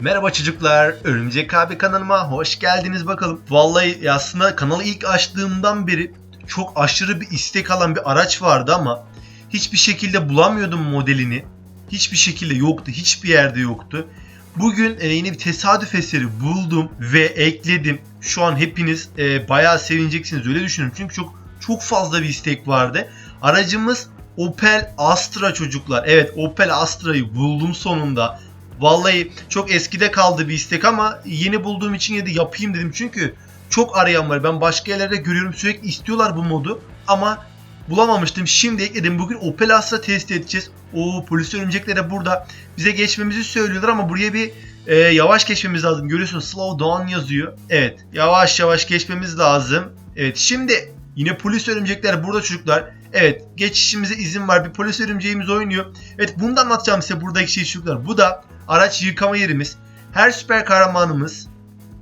Merhaba çocuklar, Örümcek abi kanalıma hoş geldiniz bakalım. Vallahi aslında kanalı ilk açtığımdan beri çok aşırı bir istek alan bir araç vardı ama hiçbir şekilde bulamıyordum modelini. Hiçbir şekilde yoktu, hiçbir yerde yoktu. Bugün e, yine bir tesadüf eseri buldum ve ekledim. Şu an hepiniz e, bayağı sevineceksiniz öyle düşünüyorum. Çünkü çok çok fazla bir istek vardı. Aracımız Opel Astra çocuklar. Evet Opel Astra'yı buldum sonunda. Vallahi çok eskide kaldı bir istek ama yeni bulduğum için yine de yapayım dedim. Çünkü çok arayan var. Ben başka yerlerde görüyorum sürekli istiyorlar bu modu ama bulamamıştım. Şimdi ekledim. Bugün Opel Astra test edeceğiz. O polis örümceklere burada bize geçmemizi söylüyorlar ama buraya bir e, yavaş geçmemiz lazım. Görüyorsunuz slow down yazıyor. Evet yavaş yavaş geçmemiz lazım. Evet şimdi yine polis örümcekler burada çocuklar. Evet geçişimize izin var. Bir polis örümceğimiz oynuyor. Evet bunu da anlatacağım size buradaki şey çocuklar. Bu da araç yıkama yerimiz. Her süper kahramanımız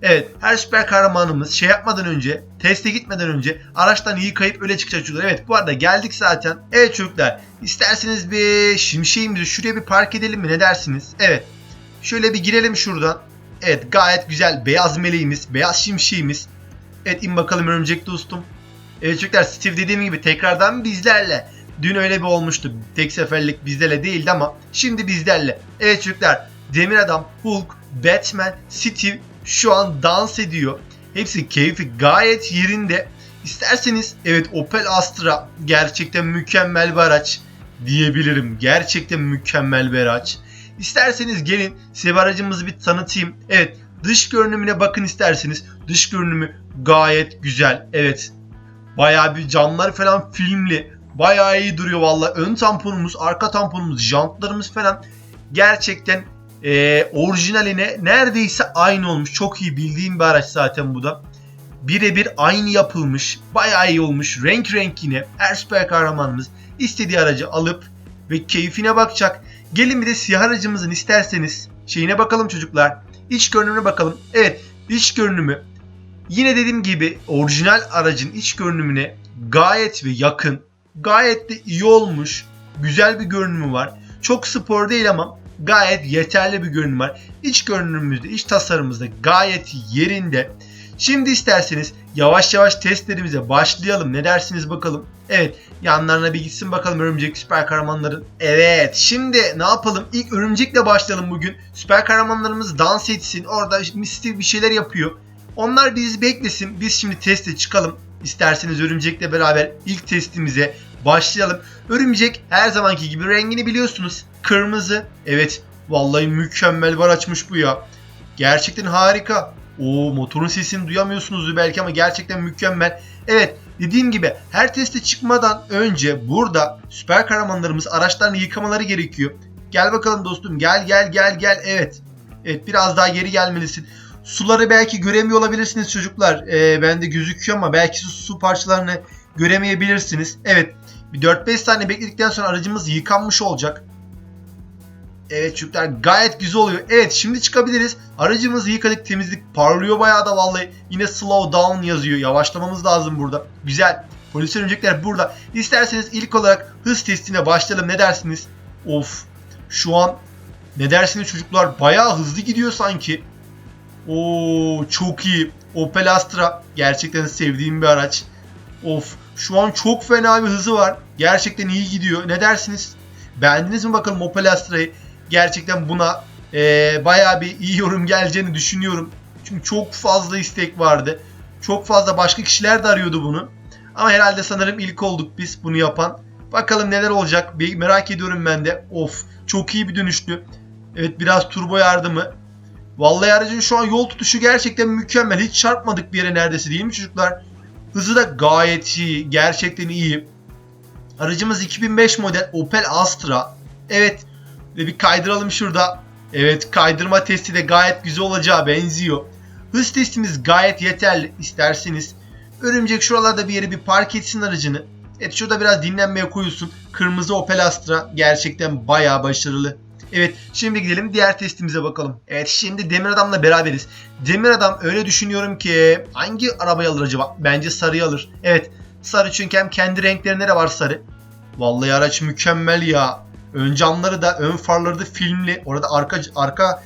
Evet her süper kahramanımız şey yapmadan önce teste gitmeden önce araçtan yıkayıp öyle çıkacak çocuklar. Evet bu arada geldik zaten. Evet çocuklar isterseniz bir şimşeğimizi şuraya bir park edelim mi ne dersiniz? Evet şöyle bir girelim şuradan. Evet gayet güzel beyaz meleğimiz beyaz şimşeğimiz. Evet in bakalım örümcek dostum. Evet çocuklar Steve dediğim gibi tekrardan bizlerle. Dün öyle bir olmuştu. Tek seferlik bizlerle değildi ama şimdi bizlerle. Evet çocuklar Demir Adam, Hulk, Batman, Steve şu an dans ediyor. Hepsi keyfi gayet yerinde. İsterseniz evet Opel Astra gerçekten mükemmel bir araç diyebilirim. Gerçekten mükemmel bir araç. İsterseniz gelin size aracımızı bir tanıtayım. Evet dış görünümüne bakın isterseniz. Dış görünümü gayet güzel. Evet bayağı bir camlar falan filmli. Bayağı iyi duruyor valla. Ön tamponumuz, arka tamponumuz, jantlarımız falan gerçekten e, orijinaline neredeyse aynı olmuş. Çok iyi bildiğim bir araç zaten bu da. Birebir aynı yapılmış. Bayağı iyi olmuş. Renk renk yine. Her süper kahramanımız istediği aracı alıp ve keyfine bakacak. Gelin bir de siyah aracımızın isterseniz şeyine bakalım çocuklar. İç görünümüne bakalım. Evet iç görünümü yine dediğim gibi orijinal aracın iç görünümüne gayet ve yakın. Gayet de iyi olmuş. Güzel bir görünümü var. Çok spor değil ama gayet yeterli bir görünüm var. İç görünümümüzde, iç tasarımımızda gayet yerinde. Şimdi isterseniz yavaş yavaş testlerimize başlayalım. Ne dersiniz bakalım. Evet yanlarına bir gitsin bakalım örümcek süper kahramanların. Evet şimdi ne yapalım? İlk örümcekle başlayalım bugün. Süper kahramanlarımız dans etsin. Orada mistik bir şeyler yapıyor. Onlar bizi beklesin. Biz şimdi teste çıkalım. İsterseniz örümcekle beraber ilk testimize başlayalım. Örümcek her zamanki gibi rengini biliyorsunuz. Kırmızı. Evet vallahi mükemmel var açmış bu ya. Gerçekten harika. O motorun sesini duyamıyorsunuz belki ama gerçekten mükemmel. Evet dediğim gibi her teste çıkmadan önce burada süper kahramanlarımız araçlarını yıkamaları gerekiyor. Gel bakalım dostum gel gel gel gel evet. Evet biraz daha geri gelmelisin. Suları belki göremiyor olabilirsiniz çocuklar. Ee, bende gözüküyor ama belki su parçalarını göremeyebilirsiniz. Evet bir 4-5 saniye bekledikten sonra aracımız yıkanmış olacak. Evet çocuklar gayet güzel oluyor. Evet şimdi çıkabiliriz. Aracımızı yıkadık temizlik parlıyor bayağı da vallahi. Yine slow down yazıyor. Yavaşlamamız lazım burada. Güzel. Polis örümcekler burada. İsterseniz ilk olarak hız testine başlayalım. Ne dersiniz? Of. Şu an ne dersiniz çocuklar? Bayağı hızlı gidiyor sanki. Oo çok iyi. Opel Astra gerçekten sevdiğim bir araç. Of şu an çok fena bir hızı var. Gerçekten iyi gidiyor. Ne dersiniz? Beğendiniz mi bakalım Opel Astra'yı? Gerçekten buna e, bayağı bir iyi yorum geleceğini düşünüyorum. Çünkü çok fazla istek vardı. Çok fazla başka kişiler de arıyordu bunu. Ama herhalde sanırım ilk olduk biz bunu yapan. Bakalım neler olacak. Bir merak ediyorum ben de. Of çok iyi bir dönüştü. Evet biraz turbo yardımı. Vallahi aracın şu an yol tutuşu gerçekten mükemmel. Hiç çarpmadık bir yere neredeyse değil mi çocuklar? Hızı da gayet iyi. Gerçekten iyi. Aracımız 2005 model Opel Astra. Evet. Ve bir kaydıralım şurada. Evet kaydırma testi de gayet güzel olacağı benziyor. Hız testimiz gayet yeterli. İsterseniz örümcek şuralarda bir yere bir park etsin aracını. Evet şurada biraz dinlenmeye koyulsun. Kırmızı Opel Astra gerçekten bayağı başarılı. Evet şimdi gidelim diğer testimize bakalım. Evet şimdi Demir Adam'la beraberiz. Demir Adam öyle düşünüyorum ki hangi arabayı alır acaba? Bence sarıyı alır. Evet sarı çünkü hem kendi renklerinde de var sarı. Vallahi araç mükemmel ya. Ön camları da ön farları da filmli. Orada arka arka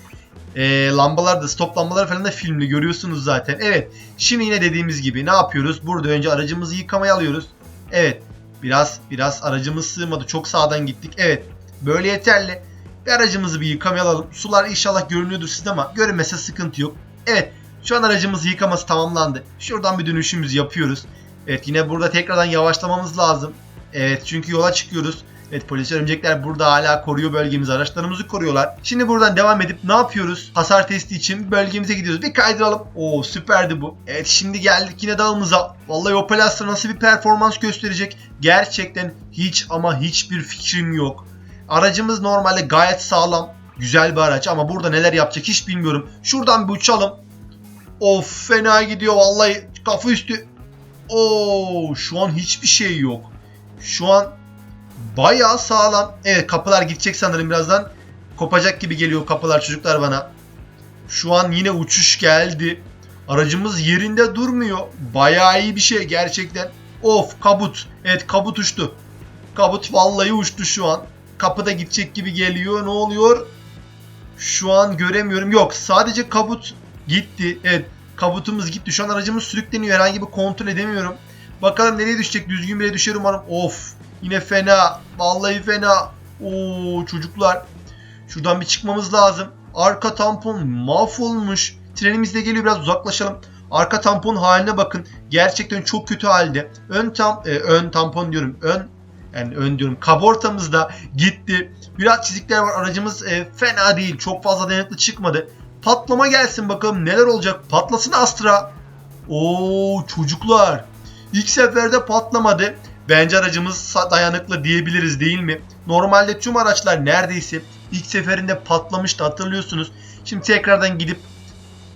E, lambalar da stop lambalar falan da filmli görüyorsunuz zaten. Evet şimdi yine dediğimiz gibi ne yapıyoruz? Burada önce aracımızı yıkamaya alıyoruz. Evet biraz biraz aracımız sığmadı çok sağdan gittik. Evet böyle yeterli. Bir aracımızı bir yıkamaya alalım. Sular inşallah görünüyordur sizde ama görünmese sıkıntı yok. Evet şu an aracımızı yıkaması tamamlandı. Şuradan bir dönüşümüzü yapıyoruz. Evet yine burada tekrardan yavaşlamamız lazım. Evet çünkü yola çıkıyoruz. Evet polis örümcekler burada hala koruyor bölgemizi. Araçlarımızı koruyorlar. Şimdi buradan devam edip ne yapıyoruz? Hasar testi için bölgemize gidiyoruz. Bir kaydıralım. Oo süperdi bu. Evet şimdi geldik yine dağımıza. Vallahi Opel Astra nasıl bir performans gösterecek? Gerçekten hiç ama hiçbir fikrim yok. Aracımız normalde gayet sağlam. Güzel bir araç ama burada neler yapacak hiç bilmiyorum. Şuradan bir uçalım. Of fena gidiyor vallahi kafa üstü. Oo şu an hiçbir şey yok. Şu an bayağı sağlam. Evet kapılar gidecek sanırım birazdan. Kopacak gibi geliyor kapılar çocuklar bana. Şu an yine uçuş geldi. Aracımız yerinde durmuyor. Bayağı iyi bir şey gerçekten. Of kabut. Evet kabut uçtu. Kabut vallahi uçtu şu an. Kapıda gidecek gibi geliyor. Ne oluyor? Şu an göremiyorum. Yok sadece kabut gitti. Evet kabutumuz gitti. Şu an aracımız sürükleniyor. Herhangi bir kontrol edemiyorum. Bakalım nereye düşecek? Düzgün bile düşer umarım. Of yine fena. Vallahi fena. Oo çocuklar. Şuradan bir çıkmamız lazım. Arka tampon mahvolmuş. Trenimiz de geliyor biraz uzaklaşalım. Arka tampon haline bakın. Gerçekten çok kötü halde. Ön tam e, ön tampon diyorum. Ön yani ön diyorum. Kabortamız da gitti. Biraz çizikler var. Aracımız e, fena değil. Çok fazla dayanıklı çıkmadı. Patlama gelsin bakalım neler olacak. Patlasın Astra. Oo çocuklar. İlk seferde patlamadı. Bence aracımız dayanıklı diyebiliriz değil mi? Normalde tüm araçlar neredeyse ilk seferinde patlamıştı hatırlıyorsunuz. Şimdi tekrardan gidip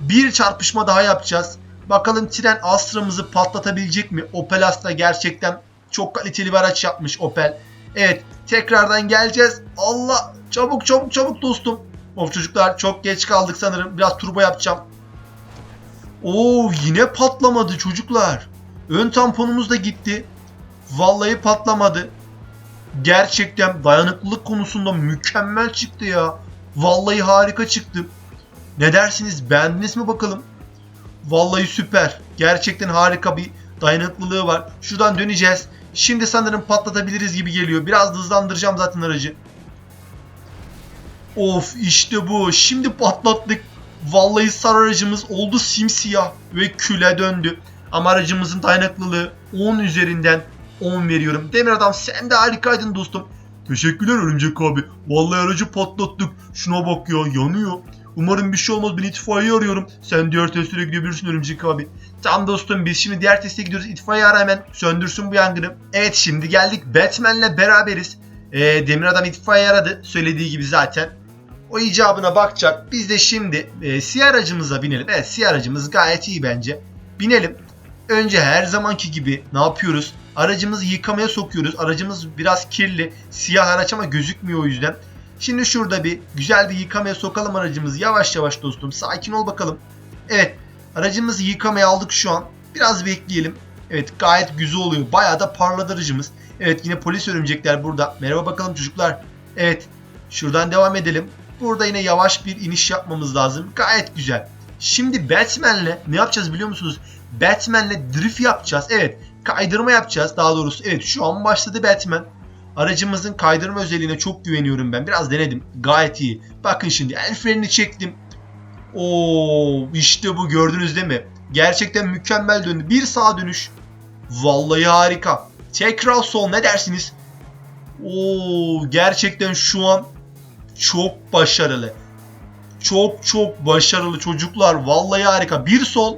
bir çarpışma daha yapacağız. Bakalım tren Astra'mızı patlatabilecek mi? Opel Astra gerçekten çok kaliteli bir araç yapmış Opel. Evet tekrardan geleceğiz. Allah çabuk çabuk çabuk dostum. Of çocuklar çok geç kaldık sanırım. Biraz turbo yapacağım. Oo yine patlamadı çocuklar. Ön tamponumuz da gitti. Vallahi patlamadı. Gerçekten dayanıklılık konusunda mükemmel çıktı ya. Vallahi harika çıktı. Ne dersiniz? Beğendiniz mi bakalım? Vallahi süper. Gerçekten harika bir dayanıklılığı var. Şuradan döneceğiz. Şimdi sanırım patlatabiliriz gibi geliyor. Biraz da hızlandıracağım zaten aracı. Of işte bu. Şimdi patlattık. Vallahi sar aracımız oldu simsiyah ve küle döndü. Ama aracımızın dayanıklılığı 10 üzerinden 10 veriyorum. Demir adam sen de harikaydın dostum. Teşekkürler örümcek abi. Vallahi aracı patlattık. Şuna bak ya yanıyor. Umarım bir şey olmaz. Ben itfaiye arıyorum. Sen diğer testere gidebilirsin örümcek abi. Tamam dostum biz şimdi diğer teste gidiyoruz. İtfaiye ara hemen söndürsün bu yangını. Evet şimdi geldik. Batman'le beraberiz. Ee, Demir adam itfaiye aradı. Söylediği gibi zaten. O icabına bakacak. Biz de şimdi e, siyah aracımıza binelim. Evet siyah aracımız gayet iyi bence. Binelim. Önce her zamanki gibi ne yapıyoruz? Aracımızı yıkamaya sokuyoruz. Aracımız biraz kirli. Siyah araç ama gözükmüyor o yüzden. Şimdi şurada bir güzel bir yıkamaya sokalım aracımızı. Yavaş yavaş dostum. Sakin ol bakalım. Evet. Aracımızı yıkamaya aldık şu an. Biraz bekleyelim. Evet gayet güzel oluyor. Bayağı da parladı aracımız. Evet yine polis örümcekler burada. Merhaba bakalım çocuklar. Evet. Şuradan devam edelim. Burada yine yavaş bir iniş yapmamız lazım. Gayet güzel. Şimdi Batman'le ne yapacağız biliyor musunuz? Batman'le drift yapacağız. Evet kaydırma yapacağız daha doğrusu. Evet şu an başladı Batman. Aracımızın kaydırma özelliğine çok güveniyorum ben. Biraz denedim. Gayet iyi. Bakın şimdi el frenini çektim. Oo işte bu gördünüz değil mi? Gerçekten mükemmel döndü. Bir sağ dönüş. Vallahi harika. Tekrar sol ne dersiniz? Oo gerçekten şu an çok başarılı. Çok çok başarılı çocuklar. Vallahi harika. Bir sol.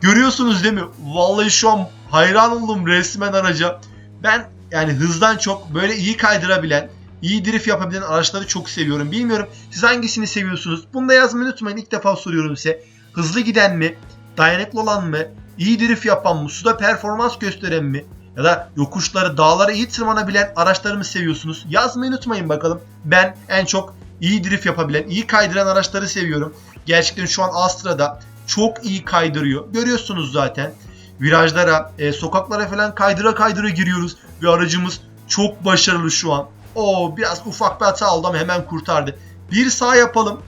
Görüyorsunuz değil mi? Vallahi şu an hayran oldum resmen araca. Ben yani hızdan çok böyle iyi kaydırabilen, iyi drift yapabilen araçları çok seviyorum. Bilmiyorum siz hangisini seviyorsunuz? Bunu da yazmayı unutmayın. İlk defa soruyorum size. Hızlı giden mi? Dayanıklı olan mı? İyi drift yapan mı? Suda performans gösteren mi? Ya da yokuşları, dağlara iyi tırmanabilen araçları mı seviyorsunuz? Yazmayı unutmayın bakalım. Ben en çok iyi drift yapabilen, iyi kaydıran araçları seviyorum. Gerçekten şu an Astra'da çok iyi kaydırıyor. Görüyorsunuz zaten. Virajlara, e, sokaklara falan kaydıra kaydıra giriyoruz. Ve aracımız çok başarılı şu an. O biraz ufak bir hata oldu ama hemen kurtardı. Bir sağ yapalım.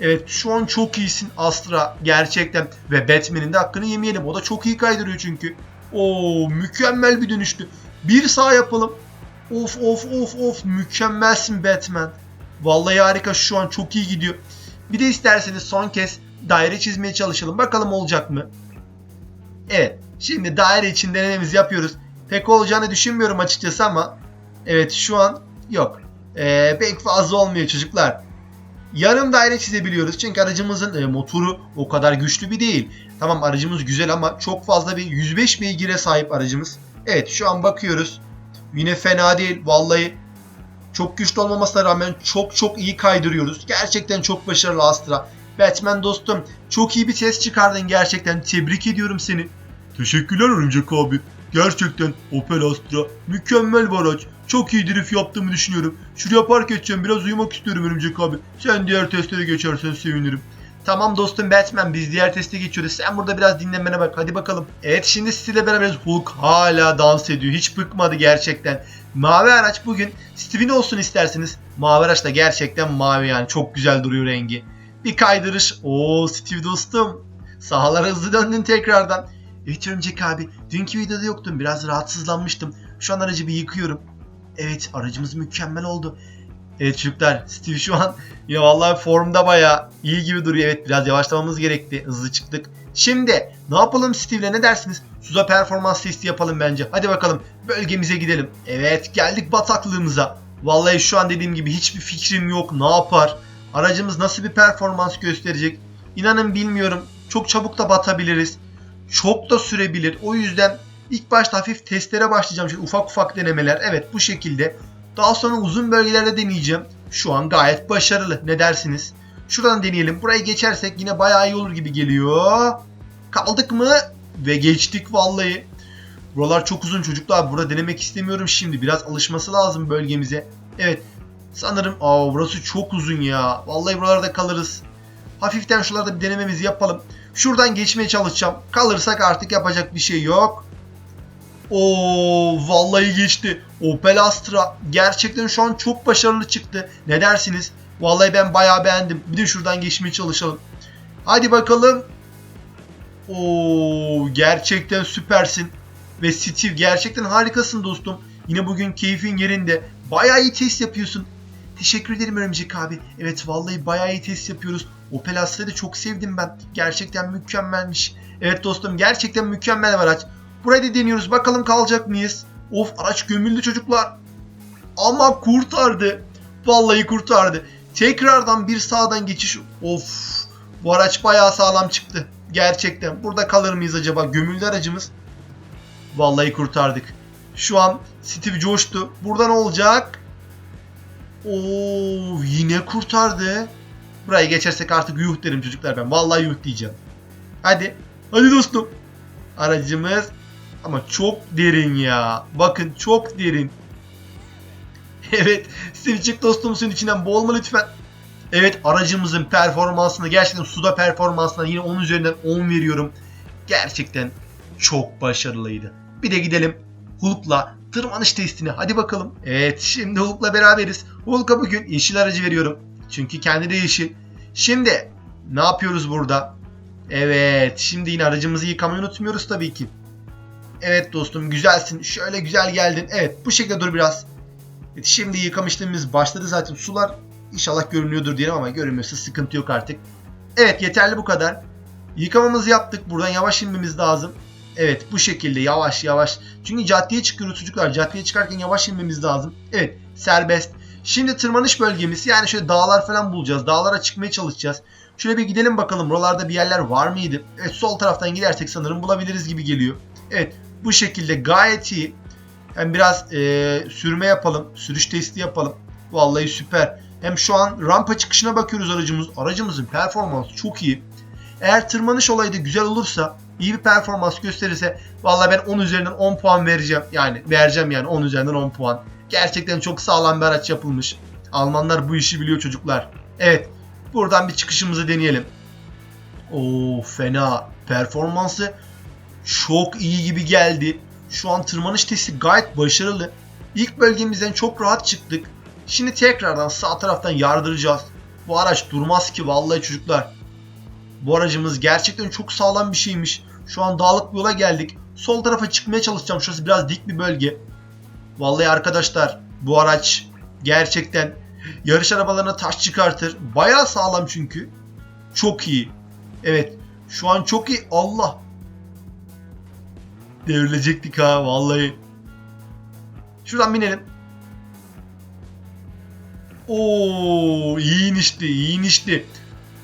Evet şu an çok iyisin Astra gerçekten. Ve Batman'in de hakkını yemeyelim. O da çok iyi kaydırıyor çünkü. Oo mükemmel bir dönüştü. Bir sağ yapalım. Of of of of mükemmelsin Batman. Vallahi harika şu an çok iyi gidiyor. Bir de isterseniz son kez daire çizmeye çalışalım. Bakalım olacak mı? Evet. Şimdi daire için denememizi yapıyoruz. Pek olacağını düşünmüyorum açıkçası ama evet şu an yok. Ee, pek fazla olmuyor çocuklar. Yarım daire çizebiliyoruz çünkü aracımızın e, motoru o kadar güçlü bir değil. Tamam aracımız güzel ama çok fazla bir 105 beygire sahip aracımız. Evet şu an bakıyoruz. Yine fena değil vallahi. Çok güçlü olmamasına rağmen çok çok iyi kaydırıyoruz. Gerçekten çok başarılı Astra. Batman dostum çok iyi bir test çıkardın gerçekten. Tebrik ediyorum seni. Teşekkürler Örümcek abi. Gerçekten Opel Astra mükemmel bir araç. Çok iyi drift yaptığımı düşünüyorum. Şuraya park edeceğim. Biraz uyumak istiyorum Örümcek abi. Sen diğer testlere geçersen sevinirim. Tamam dostum Batman biz diğer teste geçiyoruz. Sen burada biraz dinlenmene bak. Hadi bakalım. Evet şimdi ile beraberiz. Hulk hala dans ediyor. Hiç bıkmadı gerçekten. Mavi araç bugün Steve'in olsun isterseniz. Mavi araç da gerçekten mavi yani. Çok güzel duruyor rengi. Bir kaydırış. Oo Steve dostum. Sahalara hızlı döndün tekrardan. Evet Örümcek abi. Dünkü videoda yoktum. Biraz rahatsızlanmıştım. Şu an aracı bir yıkıyorum. Evet aracımız mükemmel oldu. Evet çocuklar Steve şu an ya vallahi formda bayağı iyi gibi duruyor. Evet biraz yavaşlamamız gerekti. Hızlı çıktık. Şimdi ne yapalım Steve'le ne dersiniz? Suza performans testi yapalım bence. Hadi bakalım bölgemize gidelim. Evet geldik bataklığımıza. Vallahi şu an dediğim gibi hiçbir fikrim yok. Ne yapar? Aracımız nasıl bir performans gösterecek? İnanın bilmiyorum. Çok çabuk da batabiliriz. Çok da sürebilir. O yüzden ilk başta hafif testlere başlayacağım. Şöyle ufak ufak denemeler. Evet bu şekilde. Daha sonra uzun bölgelerde deneyeceğim. Şu an gayet başarılı. Ne dersiniz? Şuradan deneyelim. Burayı geçersek yine bayağı iyi olur gibi geliyor. Kaldık mı? Ve geçtik vallahi. Buralar çok uzun çocuklar. Burada denemek istemiyorum şimdi. Biraz alışması lazım bölgemize. Evet. Sanırım aa burası çok uzun ya. Vallahi buralarda kalırız. Hafiften şuralarda bir denememizi yapalım. Şuradan geçmeye çalışacağım. Kalırsak artık yapacak bir şey yok. Oo vallahi geçti. Opel Astra gerçekten şu an çok başarılı çıktı. Ne dersiniz? Vallahi ben bayağı beğendim. Bir de şuradan geçmeye çalışalım. Hadi bakalım. Oo gerçekten süpersin. Ve Steve gerçekten harikasın dostum. Yine bugün keyfin yerinde. Bayağı iyi test yapıyorsun. Teşekkür ederim Örümcek abi. Evet vallahi bayağı iyi test yapıyoruz. Opel Astra'yı çok sevdim ben. Gerçekten mükemmelmiş. Evet dostum gerçekten mükemmel bir araç. Burayı da deniyoruz. Bakalım kalacak mıyız? Of araç gömüldü çocuklar. Ama kurtardı. Vallahi kurtardı. Tekrardan bir sağdan geçiş. Of. Bu araç bayağı sağlam çıktı. Gerçekten. Burada kalır mıyız acaba? Gömüldü aracımız. Vallahi kurtardık. Şu an Steve coştu. Burada ne olacak? Oo yine kurtardı. Burayı geçersek artık yuh derim çocuklar ben. Vallahi yuh diyeceğim. Hadi. Hadi dostum. Aracımız ama çok derin ya. Bakın çok derin. Evet. Steve çık dostum suyun içinden boğulma lütfen. Evet aracımızın performansını gerçekten suda performansına yine 10 üzerinden 10 veriyorum. Gerçekten çok başarılıydı. Bir de gidelim Hulk'la tırmanış testine. Hadi bakalım. Evet şimdi Hulk'la beraberiz. Hulk'a bugün yeşil aracı veriyorum. Çünkü kendi de yeşil. Şimdi ne yapıyoruz burada? Evet şimdi yine aracımızı yıkamayı unutmuyoruz tabii ki. Evet dostum güzelsin. Şöyle güzel geldin. Evet bu şekilde dur biraz. Evet, şimdi yıkama işlemimiz başladı zaten. Sular inşallah görünüyordur diyelim ama görünmüyorsa sıkıntı yok artık. Evet yeterli bu kadar. Yıkamamızı yaptık. Buradan yavaş inmemiz lazım. Evet bu şekilde yavaş yavaş. Çünkü caddeye çıkıyoruz çocuklar. Caddeye çıkarken yavaş inmemiz lazım. Evet serbest. Şimdi tırmanış bölgemiz yani şöyle dağlar falan bulacağız. Dağlara çıkmaya çalışacağız. Şöyle bir gidelim bakalım. Buralarda bir yerler var mıydı? Evet sol taraftan gidersek sanırım bulabiliriz gibi geliyor. Evet bu şekilde gayet iyi. Hem biraz e, sürme yapalım. Sürüş testi yapalım. Vallahi süper. Hem şu an rampa çıkışına bakıyoruz aracımız. Aracımızın performansı çok iyi. Eğer tırmanış olayı da güzel olursa, iyi bir performans gösterirse vallahi ben 10 üzerinden 10 puan vereceğim. Yani vereceğim yani 10 üzerinden 10 puan. Gerçekten çok sağlam bir araç yapılmış. Almanlar bu işi biliyor çocuklar. Evet. Buradan bir çıkışımızı deneyelim. Oo fena. Performansı çok iyi gibi geldi. Şu an tırmanış testi gayet başarılı. İlk bölgemizden çok rahat çıktık. Şimdi tekrardan sağ taraftan yardıracağız. Bu araç durmaz ki vallahi çocuklar. Bu aracımız gerçekten çok sağlam bir şeymiş. Şu an dağlık bir yola geldik. Sol tarafa çıkmaya çalışacağım. Şurası biraz dik bir bölge. Vallahi arkadaşlar bu araç gerçekten yarış arabalarına taş çıkartır. Bayağı sağlam çünkü. Çok iyi. Evet. Şu an çok iyi. Allah. Devrilecektik ha vallahi. Şuradan binelim. Oo, iyi inişti, iyi inişti.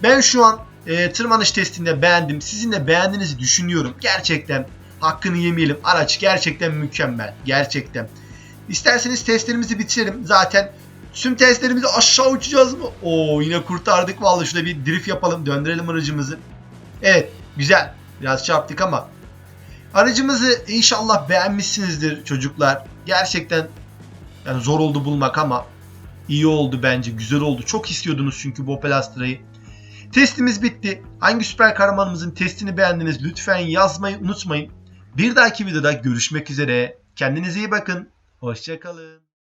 Ben şu an e, tırmanış testinde beğendim. Sizin de beğendiğinizi düşünüyorum. Gerçekten hakkını yemeyelim. Araç gerçekten mükemmel. Gerçekten. İsterseniz testlerimizi bitirelim. Zaten tüm testlerimizi aşağı uçacağız mı? Oo yine kurtardık vallahi. Şurada bir drift yapalım. Döndürelim aracımızı. Evet güzel. Biraz çarptık ama. Aracımızı inşallah beğenmişsinizdir çocuklar. Gerçekten yani zor oldu bulmak ama iyi oldu bence. Güzel oldu. Çok istiyordunuz çünkü bu Opel Astra'yı. Testimiz bitti. Hangi süper kahramanımızın testini beğendiniz lütfen yazmayı unutmayın. Bir dahaki videoda görüşmek üzere. Kendinize iyi bakın. Hoşçakalın.